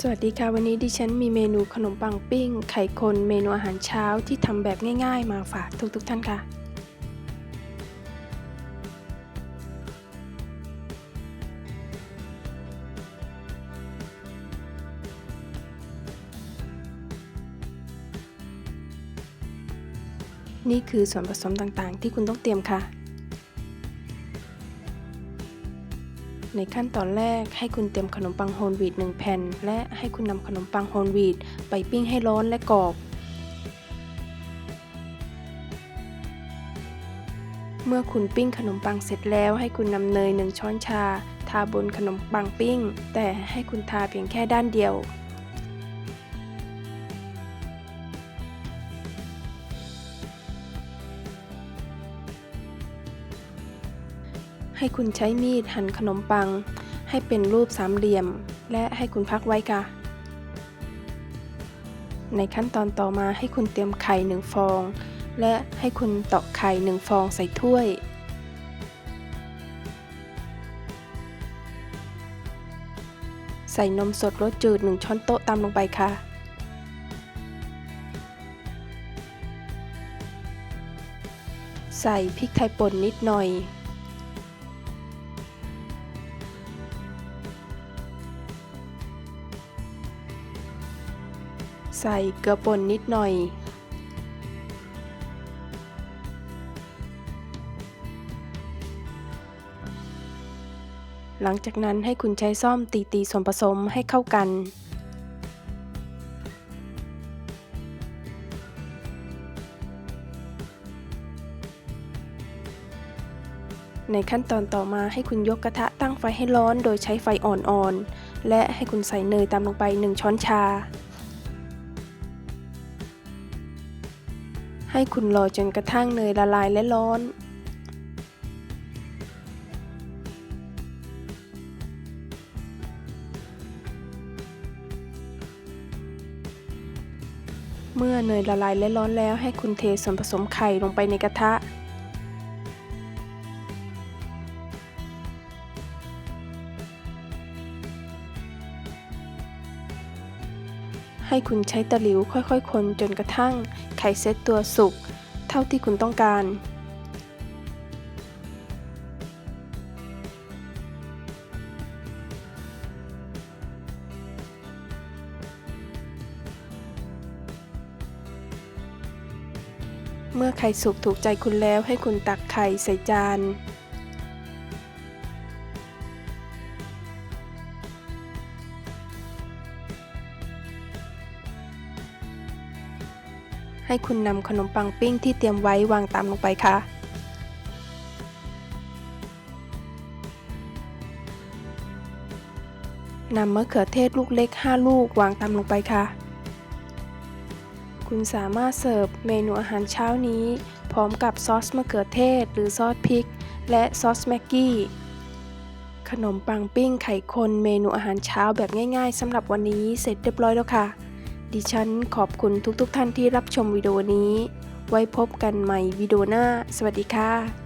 สวัสดีค่ะ วันนี้ดิฉันมีเมนูขนมปังปิ้ง ไข่คนเมนูอาหารเช้าที่ทำแบบง่ายๆ มาฝากทุกๆทท่านค่ะ นี่คือส่วนผสมต่างๆ ที่คุณต้องเตรียมค่ะ ในขั้นตอนแรกให้คุณเตรียมขนมปังโฮลวีต1แผ่น และให้คุณนำขนมปังโฮลวีตไปปิ้งให้ร้อนและกรอบ เมื่อคุณปิ้งขนมปังเสร็จแล้ว ให้คุณนำเนย 1 ช้อนชา ทาบนขนมปังปิ้ง แต่ให้คุณทาเพียงแค่ด้านเดียว ให้คุณใช้มีดหั่นขนมปัง ให้เป็นรูปสามเหลี่ยม และให้คุณพักไว้ค่ะ ในขั้นตอนต่อมาให้คุณเตรียมไข่หนึ่งฟอง และให้คุณตอกไข่หนึ่งฟองใส่ถ้วยใส่นมสดรสจืด 1 ช้อนโต๊ะตามลงไปค่ะ ใส่พริกไทยป่นนิดหน่อย ใส่เกลือป่นนิดหน่อย หลังจากนั้นให้คุณใช้ซ่อมตีตีส่วนผสมให้เข้ากันในขั้นตอนต่อมาให้คุณยกกระทะตั้งไฟให้ร้อนโดยใช้ไฟอ่อนๆ และให้คุณใส่เนยตามลงไป 1 ช้อนชา ให้คุณรอจนกระทั่งเนยละลายและร้อน เมื่อเนยละลายและร้อนแล้วให้คุณเทส่วนผสมไข่ลงไปในกระทะ ให้คุณใช้ตะหลิวค่อยๆ คนจนกระทั่งไข่เซตตัวสุก เท่าที่คุณต้องการ เมื่อไข่สุกถูกใจคุณแล้วให้คุณตักไข่ใส่จาน ให้คุณนำขนมปังปิ้งที่เตรียมไว้วางตามลงไปค่ะ นำมะเขือเทศลูกเล็ก 5 ลูกวางตามลงไปค่ะ คุณสามารถเสิร์ฟเมนูอาหารเช้านี้ พร้อมกับซอสมะเขือเทศหรือซอสพริก และซอสแม็กกี้ ขนมปังปิ้งไข่คนเมนูอาหารเช้าแบบง่ายๆสำหรับวันนี้เสร็จเรียบร้อยแล้วค่ะ ดิฉันขอบคุณทุกๆทท่านที่รับชมวิดีโอนี้ ไว้พบกันใหม่วิดีโอหน้า สวัสดีค่ะ